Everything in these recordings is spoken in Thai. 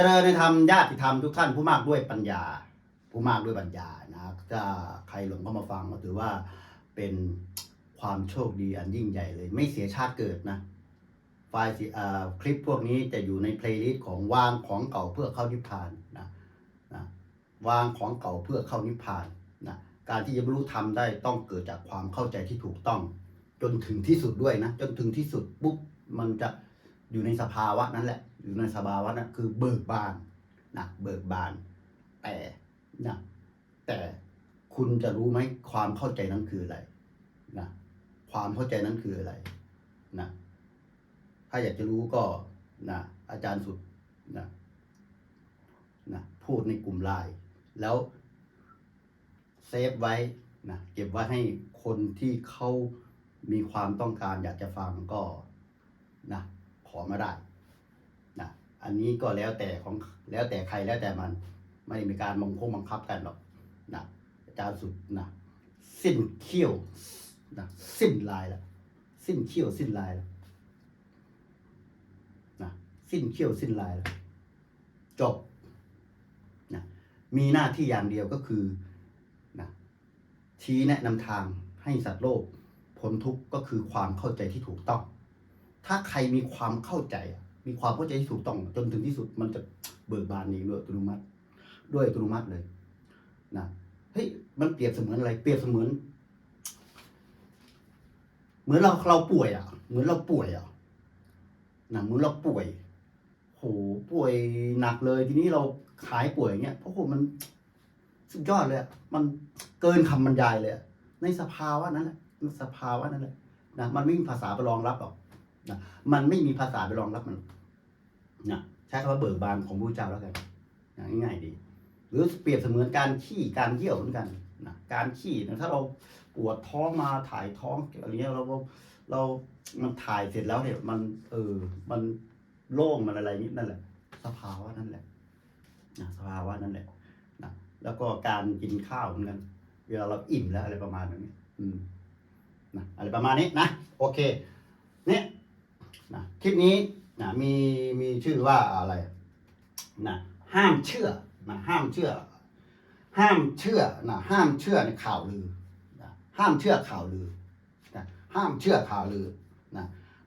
จริญในธรรมญาติธรรมทุกท่านผู้มากด้วยปัญญา ผู้มากด้วยปัญญานะถ้าใครหลงเข้ามาฟังก็ถือว่าเป็นความโชคดีอันยิ่งใหญ่เลย ไม่เสียชาติเกิดนะไฟล์สิอ่าคลิปพวกนี้จะอยู่ในเพลย์ลิสต์ของวางของเก่าเพื่อเข้านิพพานนะนะวางของเก่าเพื่อเข้านิพพานนะการที่จะบรรลุธรรมได้ต้องเกิดจากความเข้าใจที่ถูกต้อง จนถึงที่สุดด้วยนะจนถึงที่สุดปุ๊บมันจะอยู่ในสภาวะนั้นแหละ อยู่ในสภาวะนั้นคือเบิกบานนะเบิกบาน แต่นะแต่คุณจะรู้ไหมความเข้าใจนั้นคืออะไรนะความเข้าใจนั้นคืออะไรนะถ้าอยากจะรู้ก็นะอาจารย์สุดนะนะพูดในกลุ่มไลน์แล้วเซฟไว้นะเก็บไว้ให้คนที่เขามีความต้องการอยากจะฟังก็นะขอมาได้ อันนี้ก็แล้วแต่ของแล้วแต่ใครแล้วแต่มันไม่ได้มีการบังคับบังคับกันหรอกนะอาจารย์สุดนะสิ้นเขี้ยวนะสิ้นลายล้วสิ้นเขี้ยวสิ้นลายล้วนะสิ้นเขี้ยวสิ้นลายล้วจบนะมีหน้าที่อย่างเดียวก็คือนะชี้แนะนำทางให้สัตว์โลกพ้นทุกข์ก็คือความเข้าใจที่ถูกต้อง ถ้าใครมีความเข้าใจ มีความเข้าใจที่ถูกต้องจนถึงที่สุดมันจะเบิกบานเองด้วยอัตโนมัติ ด้วยอัตโนมัติเลยนะเฮ้ยมันเปรียบเสมือนอะไร เปรียบเสมือน เหมือนเราเราป่วยอะ เหมือนเราป่วยอะนะเหมือนเราป่วยโหป่วยหนักเลย ทีนี้เราขายป่วยอย่างเงี้ยเพราะโหมันสุดยอดเลยมันเกินคำบรรยายเลยในสภาวะนั้นแหละในสภาวะนั้นแหละนะมันไม่มีภาษาไปรองรับหรอกนะมันไม่มีภาษาไปรองรับมัน นะใช้คำว่าเบิกบานของพระเจ้าแล้วกันนะง่ายๆดี หรือเปรียบเสมือนการขี้การเยี่ยวเหมือนกันนะการขี้นะถ้าเราปวดท้องมาถ่ายท้องอะไรเงี้ยเราเรามันถ่ายเสร็จแล้วเนี่ย มันเออมันโล่งมันอะไรนิดนั่นแหละ สภาวะนั่นแหละนะสภาวะนั่นแหละนะแล้วก็การกินข้าวเหมือนกันเวลาเราอิ่มแล้วอะไรประมาณนี้อืมนะอะไรประมาณนี้นะโอเคเนี่ยนะคลิปนี้ นะมีมีชื่อว่าอะไรนะห้ามเชื่อนะห้ามเชื่อ ห้ามเชื่อนะห้ามเชื่อในข่าวลือนะห้ามเชื่อข่าวลือนะห้ามเชื่อข่าวลือนะ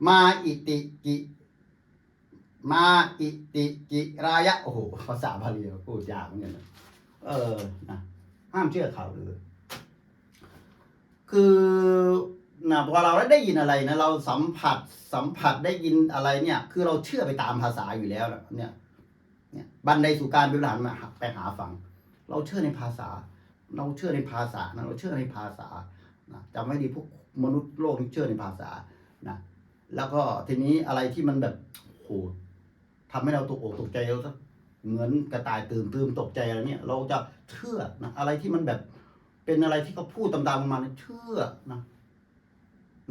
มาอิติกิมาอิติกิรายะโอ้โหภาษาบาลีพูดยากเหมือนกันเออนะห้ามเชื่อข่าวลือ คือ นะพอเราได้ยินอะไรนะเราสัมผัสสัมผัสได้ยินอะไรเนี่ย คือเราเชื่อไปตามภาษาอยู่แล้วเนี่ยเนี่ยบันไดสู่การบริหารมาหาไปหาฟัง เราเชื่อในภาษา เราเชื่อในภาษานะเราเชื่อในภาษานะจำไม่ดีพวกมนุษย์โลกที่เชื่อในภาษานะแล้วก็ทีนี้อะไรที่มันแบบโหทำให้เราตกอกตกใจเราเหมือนกระต่ายตื่นตื่นตกใจอะไรเนี่ย เราจะเชื่อนะอะไรที่มันแบบเป็นอะไรที่เขาพูดตามๆมาเนี่ยเชื่อนะ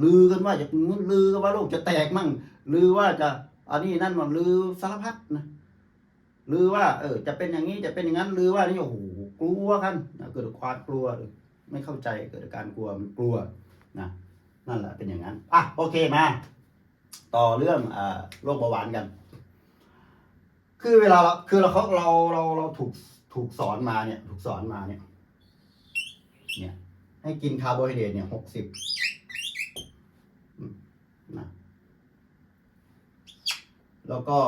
ลือกันว่าจะลือกันว่าโลกจะแตกมั่งลือว่าจะอันนี้นั่นว่าลือสารพัดนะลือว่า เออ จะเป็นอย่างนี้จะเป็นอย่างนั้นลือว่านี่โอ้โหกลัวกันนะเกิดความกลัวไม่เข้าใจเกิดการกลัวมันกลัวนะนั่นแหละเป็นอย่างนั้นอะโอเคมา ต่อเรื่องอ่าโรคเบาหวานกัน คือเวลาเราคือเราเขาเราเราเราถูกถูกสอนมาเนี่ย ถูกสอนมาเนี่ย เนี่ย ให้กินคาร์โบไฮเดรตเนี่ยหกสิบ นะแล้วก็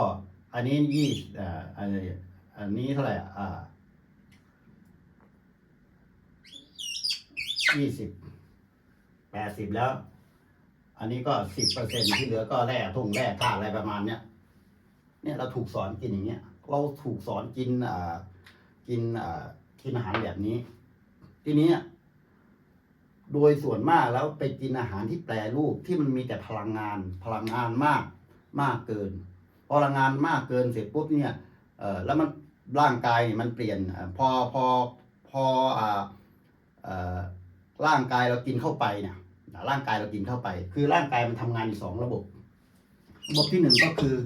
อันนี้ยี่อ่าอันนี้อันนี้เท่าไหร่อะอ่ายี่สิบแปดสิบแล้ว อันนี้ก็สิบเปอร์เซ็นที่เหลือก็แร่ทุ่งแร่ธาตุอะไรประมาณเนี้ยเนี่ยเราถูกสอนกินอย่างเงี้ย เราถูกสอนกินอ่ากินอ่ากินอาหารแบบนี้ ทีนี้ โดยส่วนมากแล้วไปกินอาหารที่แปรรูปที่มันมีแต่พลังงานพลังงานมากมากเกิน พลังงานมากเกินเสร็จปุ๊บเนี่ยเออแล้วมันร่างกายเนี่ยมันเปลี่ยนพอพอพออ่าเออร่างกายเรากินเข้าไปเนี่ยร่างกายเรากินเข้าไป คือร่างกายมันทำงานอยู่สองระบบ ระบบที่หนึ่งก็คือ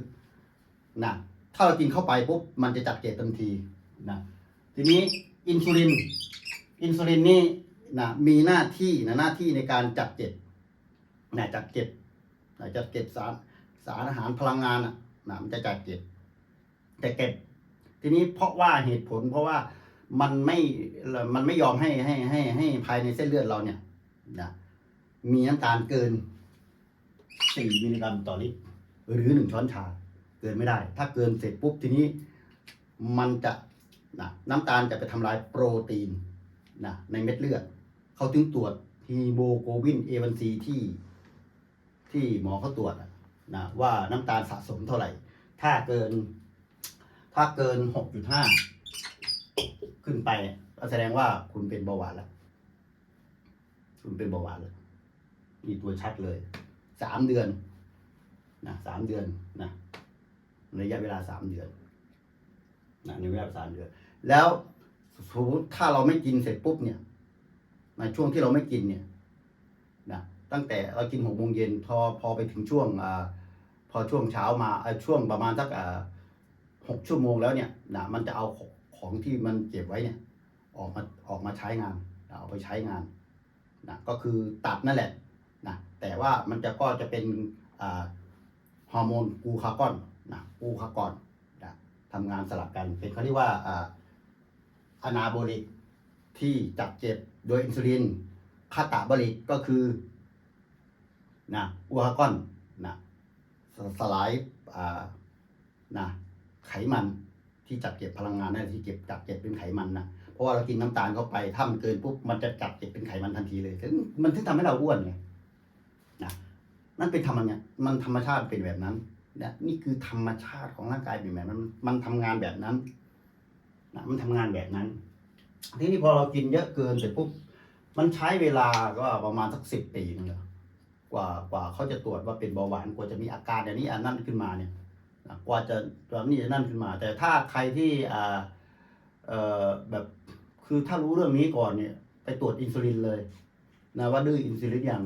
นะถ้าเรากินเข้าไปปุ๊บมันจะจัดเกตทันทีนะทีนี้อินซูลิน อินซูลินนี่ นะมีหน้าที่นะหน้าที่ในการจัดเก็บนะจัดเก็บนะจัดเก็บสารสารอาหารพลังงานนะมันจะจัดเก็บ แต่เก็บ ทีนี้เพราะว่าเหตุผล เพราะว่ามันไม่มันไม่ยอมให้ให้ให้ให้ภายในเส้นเลือดเราเนี่ยนะมีน้ำตาลเกิน4มิลลิกรัมต่อลิตรหรือหนึ่งช้อนชา เกินไม่ได้ ถ้าเกินเสร็จปุ๊บทีนี้มันจะนะน้ำตาลจะไปทำลายโปรตีนนะในเม็ดเลือด เขาถึงตรวจฮีโมโกลบิน A1C ที่ที่หมอเขาตรวจนะว่าน้ำตาลสะสมเท่าไหร่ ถ้าเกิน ถ้าเกิน 6.5 ขึ้นไปแสดงว่าคุณเป็นเบาหวานแล้ว คุณเป็นเบาหวานแล้วมีตัวชัดเลย สามเดือนนะสามเดือนนะระยะเวลาสามเดือนนะในเวลาสามเดือน แล้วสมมติถ้าเราไม่กินเสร็จปุ๊บเนี่ย ในช่วงที่เราไม่กินเนี่ยนะตั้งแต่เรากินหกโมงเย็นพอพอไปถึงช่วงอ่าพอช่วงเช้ามาอ่อช่วงประมาณสักอ่าหกชั่วโมงแล้วเนี่ยนะมันจะเอาของที่มันเก็บไว้เนี่ยออกมาออกมาใช้งานนะเอาไปใช้งานนะก็คือตับนั่นแหละนะแต่ว่ามันจะก็จะเป็นฮอร์โมนกูคากอนนะกูคากอนนะทำงานสลับกันเป็นเขาเรียกว่าอนาโบลิกที่จับเจ็บ โดยอินซูลินคาตาบลิกก็คือนะกลูคากอนนะสสลายอ่านะไขมันที่จับเก็บพลังงานนั่นที่เก็บจับเก็บเป็นไขมันนะเพราะว่าเรากินน้ำตาลเข้าไปถ้ามันเกินปุ๊บมันจะจับเก็บเป็นไขมันทันทีเลยถึงมันถึงทำให้เราอ้วนไงนะนั่นเป็นธรรมเนี่ยมันธรรมชาติเป็นแบบนั้นนะนี่คือธรรมชาติของร่างกายเป็นแบบนั้นมันทำงานแบบนั้นนะมันทำงานแบบนั้น ทีนี้พอเรากินเยอะเกินเสร็จปุ๊บมันใช้เวลาก็ประมาณสักสิบปีนึงเลยกว่ากว่าเขาจะตรวจว่าเป็นเบาหวานกว่าจะมีอาการอย่างนี้อันนั้นขึ้นมาเนี่ยกว่าจะตอนนี้จะนั่นขึ้นมา แต่ถ้าใครที่อ่าเอ่อแบบคือถ้ารู้เรื่องนี้ก่อนเนี่ย ไปตรวจอินซูลินเลยนะว่าดื้ออินซูลินอย่าง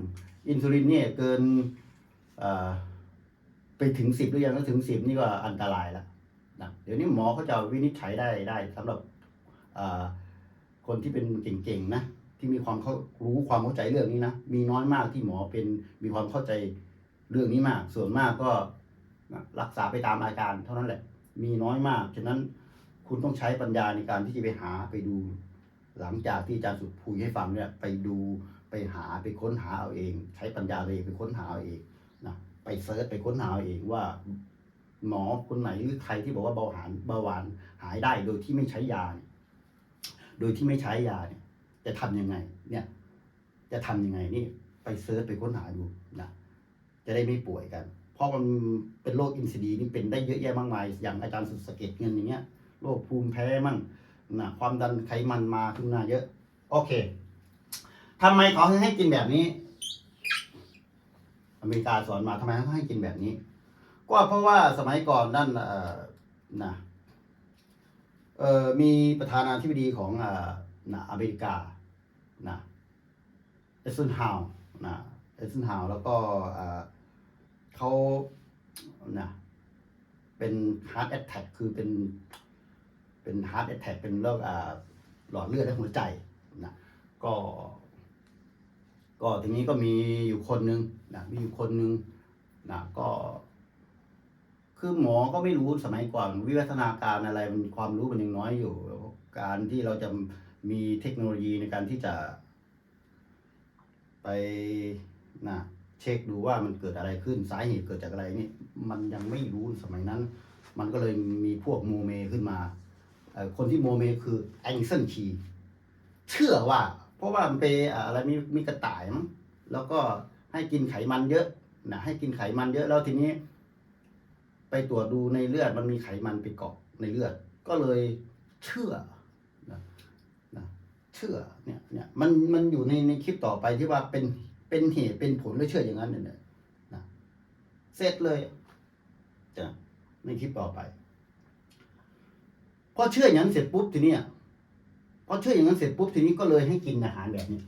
อินซูลินเนี่ยเกินอ่ไปถึงสิบหรือยังถ้าถึงสิบนี่ก็อันตรายแล้วนะเดี๋ยวนี้หมอเขาจะวินิจฉัยได้ได้สำหรับอ่อ คนที่เป็นเก่งๆนะที่มีความเข้ารู้ความเข้าใจเรื่องนี้นะมีน้อยมากที่หมอเป็นมีความเข้าใจเรื่องนี้มาก ส่วนมากก็รักษาไปตามอาการเท่านั้นแหละ มีน้อยมากฉะนั้นคุณต้องใช้ปัญญาในการที่จะไปหาไปดู หลังจากที่อาจารย์สุดพูดให้ฟังเนี่ยไปดูไปหาไปค้นหาเอาเอง ใช้ปัญญาเองไปค้นหาเอาเองนะไปเซิร์ชไปค้นหาเอาเองว่า หมอคนไหนหรือใครที่บอกว่าเบาหวานเบาหวานหายได้โดยที่ไม่ใช้ยาเนี่ย โดยที่ไม่ใช้ยาเนี่ย จะทำยังไง เนี่ย จะทำยังไงนี่ ไปเซิร์ชไปค้นหาดูนะจะได้ไม่ป่วยกัน เพราะมันเป็นโรคอินซิดีนี่เป็นได้เยอะแยะมากมาย อย่างอาจารย์สุดสะเก็ดเงินอย่างเงี้ยโรคภูมิแพ้มั่งนะความดันไขมันมาขึ้นมาเยอะ โอเคทำไมเขาถึงให้กินแบบนี้ อเมริกาสอนมาทำไมเขาให้กินแบบนี้ ก็เพราะว่าสมัยก่อนนั่นเอ่อนะ เอ่อมีประธานาธิบดีของอ่านะอเมริกานะเอสซนฮาวนะเอสซนฮาวแล้วก็อ่าเขานะเป็นฮาร์ดแอ t แทกคือเป็นเป็นฮาร์ดแอ t แทกเป็นโรคอ่าหลอดเลือดและหัวใจนะก็ ก็ทีนี้ก็มีอยู่คนนึงนะมีอยู่คนนึงนะก็ คือหมอก็ไม่รู้สมัยก่อนวิวัฒนาการอะไรมันความรู้มันยังน้อยอยู่ การที่เราจะมีเทคโนโลยีในการที่จะ ไปนะเช็คดูว่ามันเกิดอะไรขึ้นสาเหตุเกิดจากอะไรนี่มันยังไม่รู้สมัยนั้น มันก็เลยมีพวกโมเมขึ้นมา คนที่โมเมคือแองเซนคีเชื่อว่า เพราะว่ามันไปอ่าอะไรมีมีกระต่ายมั้งแล้วก็ให้กินไขมันเยอะนะให้กินไขมันเยอะแล้วทีนี้ ไปตรวจดูในเลือดมันมีไขมันไปเกาะในเลือด ก็เลยเชื่อนะนะเชื่อเนี่ยเนี่ยมันมันอยู่ในในคลิปต่อไปที่ว่าเป็นเป็นเหตุเป็นผลแล้วเชื่ออย่างนั้นเนี่ยนะเสร็จเลยจะในคลิปต่อไปพอเชื่ออย่างนั้นเสร็จปุ๊บทีเนี้ยพอเชื่ออย่างนั้นเสร็จปุ๊บทีนี้ก็เลยให้กินอาหารแบบนี้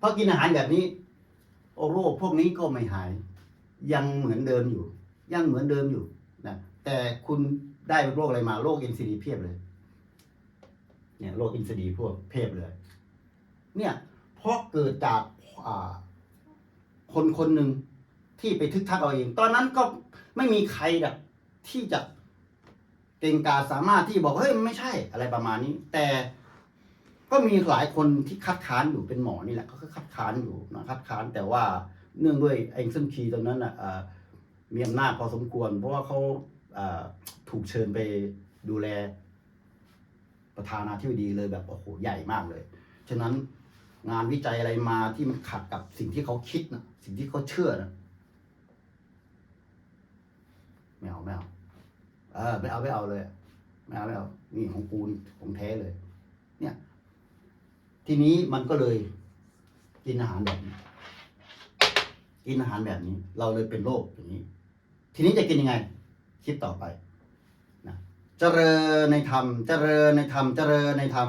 พอกินอาหารแบบนี้ โอโรคพวกนี้ก็ไม่หาย ยังเหมือนเดิมอยู่ ยังเหมือนเดิมอยู่นะแต่คุณได้โรคอะไรมาโรคอินซีดีเพียบเลย เนี่ยโรคอินซีดีพวกเพียบเลย เนี่ยเพราะเกิดจากคนคนหนึ่งที่ไปทึกทักเอาเอง ตอนนั้นก็ไม่มีใครแบบที่จะเก่งกาสามารถที่บอกเฮ้ยไม่ใช่อะไรประมาณนี้ แต่ ก็มีหลายคนที่คัดค้านอยู่เป็นหมอนี่แหละก็คัดค้านอยู่นะคัดค้านแต่ว่าเนื่องด้วยไอ้ซึ่งคีตรงนั้นอะมีอำนาจพอสมควร เพราะว่าเขาอ่าถูกเชิญไปดูแลประธานาธิบดีเลยแบบโอ้โหใหญ่มากเลย ฉะนั้นงานวิจัยอะไรมาที่มันขัดกับสิ่งที่เขาคิดนะสิ่งที่เขาเชื่อนะไม่เอาไม่เอาเออไม่เอาไม่เอาเลยไม่เอาไม่เอานี่ของกูนี่ของแท้เลย เนี่ย ทีนี้มันก็เลยกินอาหารแบบนี้กินอาหารแบบนี้ เราเลยเป็นโรคอย่างนี้ ทีนี้จะกินยังไง คิดต่อไปนะเจริญในธรรมเจริญในธรรมเจริญในธรรม